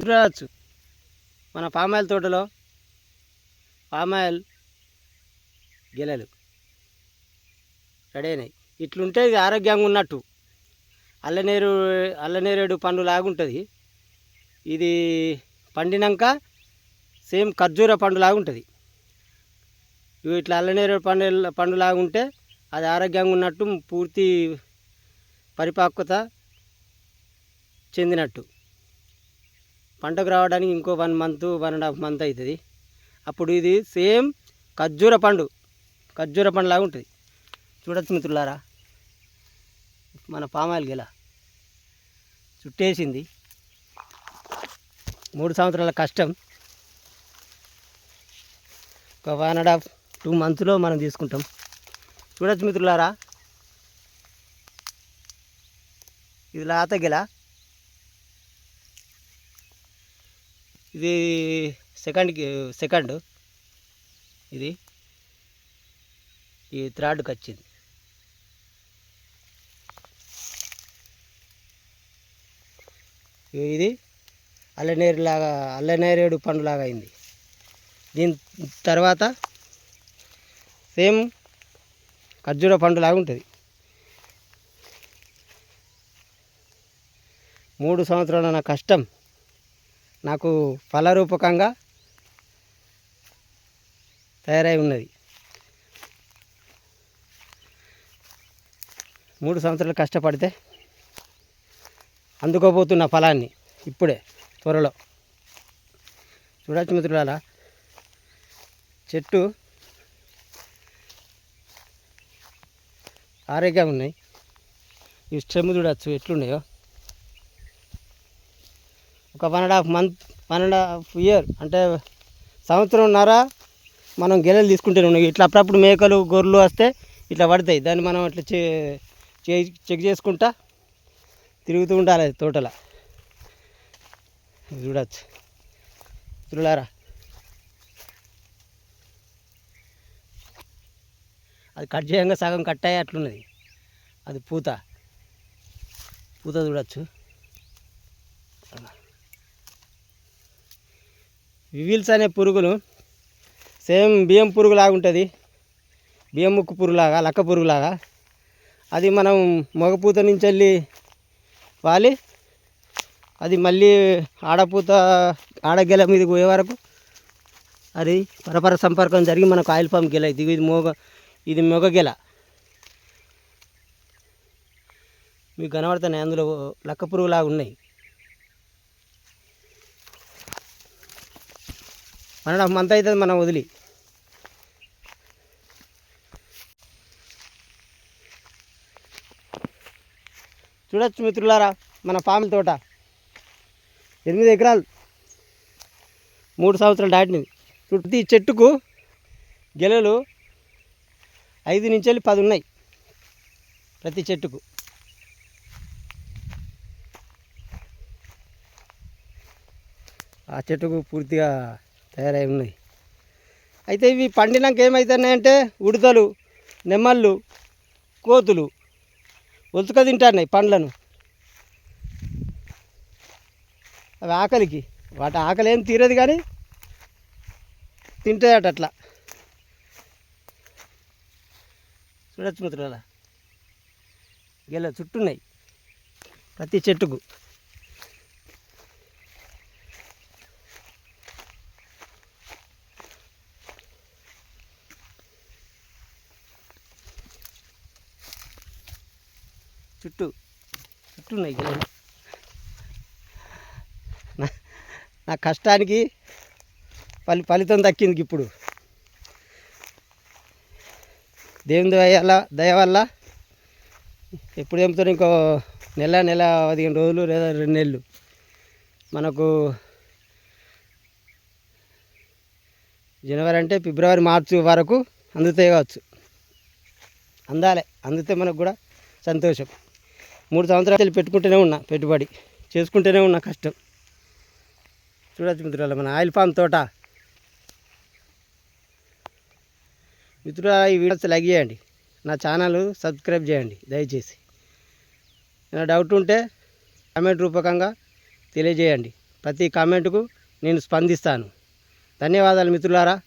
చూడవచ్చు మన పామాయిల్ తోటలో పామాయిల్ గెలలు రెడీ అయినాయి. ఇట్లుంటే ఇది ఆరోగ్యంగా ఉన్నట్టు. అల్లనేరు అల్లనేరేడు పండు లాగుంటుంది. ఇది పండినాక సేమ్ ఖర్జూర పండు లాగుంటుంది. ఇవి ఇట్లా అల్లనేరేడు పండు పండు లాగుంటే అది ఆరోగ్యంగా ఉన్నట్టు పూర్తి పరిపక్వత చెందినట్టు. పంటకు రావడానికి ఇంకో one month one and half month అవుతుంది. అప్పుడు ఇది సేమ్ ఖర్జూర పండు ఖర్జూర పండులాగా ఉంటుంది. చూడొచ్చు మిత్రులారా మన పామాయిల్ గెల చుట్టేసింది. మూడు సంవత్సరాల కష్టం. ఒక వన్ అండ్ హాఫ్ టూ మంత్స్లో మనం తీసుకుంటాం. చూడొచ్చు మిత్రులారా ఇది లాత గెల. ఇది సెకండ్ సెకండ్ ఇది. ఈ థర్డ్కి వచ్చింది. ఇది అల్లనేరు లాగా అల్లనేరేడు పండు లాగా అయింది. దీని తర్వాత సేమ్ ఖర్జూర పండు లాగా ఉంటుంది. మూడు సంవత్సరాల నా కష్టం నాకు ఫలరూపకంగా తయారై ఉన్నది. మూడు సంవత్సరాలు కష్టపడితే అందుకోబోతున్న ఫలాన్ని ఇప్పుడే త్వరలో. చూడవచ్చు మిత్రులారా చెట్టు ఆరోగ్యంగా ఉన్నాయి. ఈ స్టెమ్ చూడవచ్చు ఎట్లున్నాయో. ఒక one and half month one and half year అంటే సంవత్సరంన్నర మనం గెలలు తీసుకుంటూనే ఉన్నాయి ఇట్లా అప్పుడప్పుడు మేకలు గొర్రెలు వస్తే ఇట్లా పడతాయి. దాన్ని మనం ఇట్లా చే చే- చెక్ చేసుకుంటా తిరుగుతూ ఉండాలి తోటల. చూడచ్చు. చూడారా అది కట్ చేయంగా సగం కట్ అయ్యే అట్లున్నది. అది పూత. పూత చూడచ్చు. వివిల్స్ అనే పురుగులు సేమ్ బియ్యం పురుగులాగా ఉంటుంది. బియ్యం ముక్కు పురుగులాగా లక్క పురుగులాగా. అది మనం మగపూత నుంచి వెళ్ళి వాలి. అది మళ్ళీ ఆడపూత ఆడగెల మీద పోయే వరకు అది పరపర సంపర్కం జరిగి మనకు ఆయిల్ పంప్ గెల ఇది ఇది మోగ ఇది మొగ గెల. మీకు కనబడుతున్నాయి అందులో లక్క పురుగులాగా ఉన్నాయి. వన్ అండ్ మంత్ అవుతుంది మనం వదిలి. చూడొచ్చు మిత్రులారా మన పాముల తోట. ఎనిమిది ఎకరాలు. మూడు సంవత్సరాలు దాటినది. ప్రతి చెట్టుకు గెలలు ఐదు నుంచి వెళ్ళి పది ఉన్నాయి. ప్రతి చెట్టుకు. ఆ చెట్టుకు పూర్తిగా తయారై ఉన్నాయి. అయితే ఇవి పండినాక ఏమవుతున్నాయంటే ఉడతలు నెమ్మళ్ళు కోతులు ఒలుచుక తింటున్నాయి పండ్లను. అవి ఆకలికి వాటి ఆకలి ఏం తీరదు కానీ తింటాయట అట్లా. చూడొచ్చు మిత్రుల గెల చుట్టున్నాయి ప్రతి చెట్టుకు. చుట్టూ చుట్టూ ఉన్నాయి గెలలు నా- నా కష్టానికి ఫలి ఫలితం దక్కింది ఇప్పుడు. దేవుని దయాల దయ వల్ల ఎప్పుడు తెంపుతారు ఇంకో నెల నెల పదిహేను రోజులు లేదా రెండు నెలలు మనకు జనవరి అంటే ఫిబ్రవరి మార్చి వరకు అందుతాయి కావచ్చు. అందాలి. అందితే మనకు కూడా సంతోషం. మూడు సంవత్సరాలు పెట్టుకుంటూనే ఉన్నా పెట్టుబడి. చేసుకుంటూనే ఉన్నా కష్టం. చూడచ్చు మిత్రుల మన ఆయిల్ పామ్ తోట. మిత్రుల ఈ వీడియోస్ లైక్ చేయండి. నా ఛానల్ సబ్స్క్రైబ్ చేయండి దయచేసి. ఏమైనా డౌట్ ఉంటే కామెంట్ రూపకంగా తెలియజేయండి. ప్రతి కామెంట్కు నేను స్పందిస్తాను. ధన్యవాదాలు మిత్రులారా.